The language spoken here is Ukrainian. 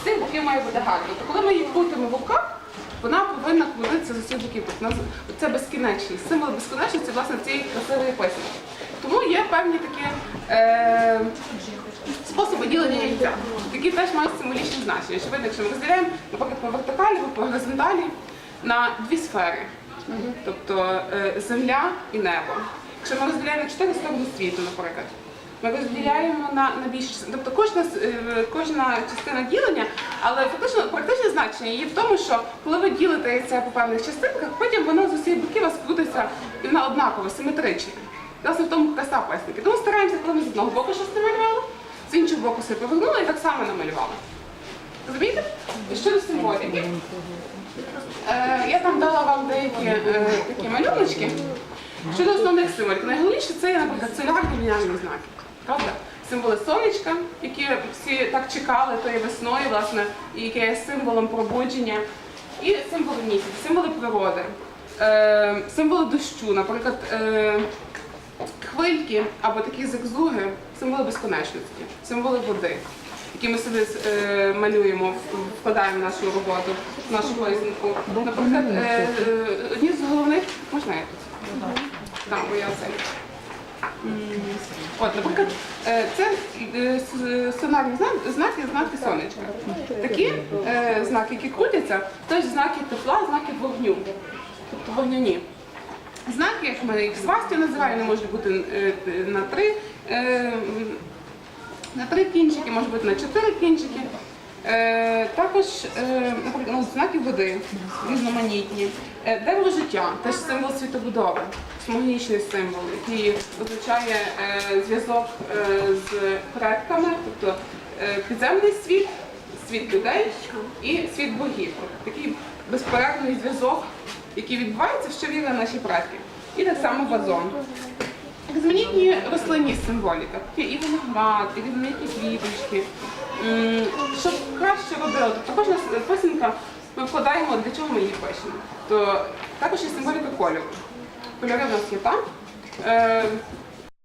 З цих боків має бути гарно. Тобто, коли ми її крутимо в руках, вона повинна крутитися з усіх боків. Це безкінечність. Символ безкінечності власне цієї красивої писанки. Тому є певні такі е, способи ділення яйця, які теж мають символічне значення. Очевидно, якщо ми розділяємо, наприклад, по вертикалі або по горизонталі на дві сфери, тобто е, земля і небо. Якщо ми розділяємо на чотири сторони світу, наприклад, ми розділяємо на, на більше, тобто кожна, е, кожна частина ділення, але фактично практичне значення є в тому, що коли ви ділите яйце по певних частинках, потім воно з усіх боків розкрутиться і вона однакова, симетрична. Власне, в тому краса песники. Тому стараємося, коли ми з одного боку щось намалювали, з іншого боку все повернули і так само намалювали. Розумієте? Щодо символіки. Е, я там дала вам деякі е, такі малюночки. Щодо основних символів, найголовніше це, наприклад, солярні міняльні знаки. Правда? Символи сонечка, які всі так чекали тої весною, власне, і яке є символом пробудження. І символи місяця, символи природи, е, символи дощу, наприклад, е, хвильки або такі зигзуги, символи безконечності, символи води, які ми собі е, малюємо, вкладаємо в нашу роботу, в нашу писанку. Наприклад, одні з головних можна я тут? Так, бо я оце. От, наприклад, е, це е, с- сонарні зна- знаки, знаки сонечка. Такі е, знаки, які крутяться, теж знаки тепла, знаки вогню, тобто вогняні. Знаки, як ми їх свасті називаємо, можуть бути е, на три, е, на три кінчики, може бути на чотири кінчики. Е, також, е, наприклад, ну, знаки води різноманітні. Е, дерево життя, теж символ світобудови, космологічний символ, який означає е, зв'язок е, з предками, тобто е, підземний світ, світ людей і світ богів. Такий безперервний зв'язок, який відбувається, що вірили наші предки. І так само вазон. Різноманітні рослинні символіка. Є і виноград, і різноманітні квіточки. Щоб краще робили, тобто кожна писанка ми вкладаємо, для чого ми її пишемо. То також є символіка кольору. Кольори в нас є там. Е,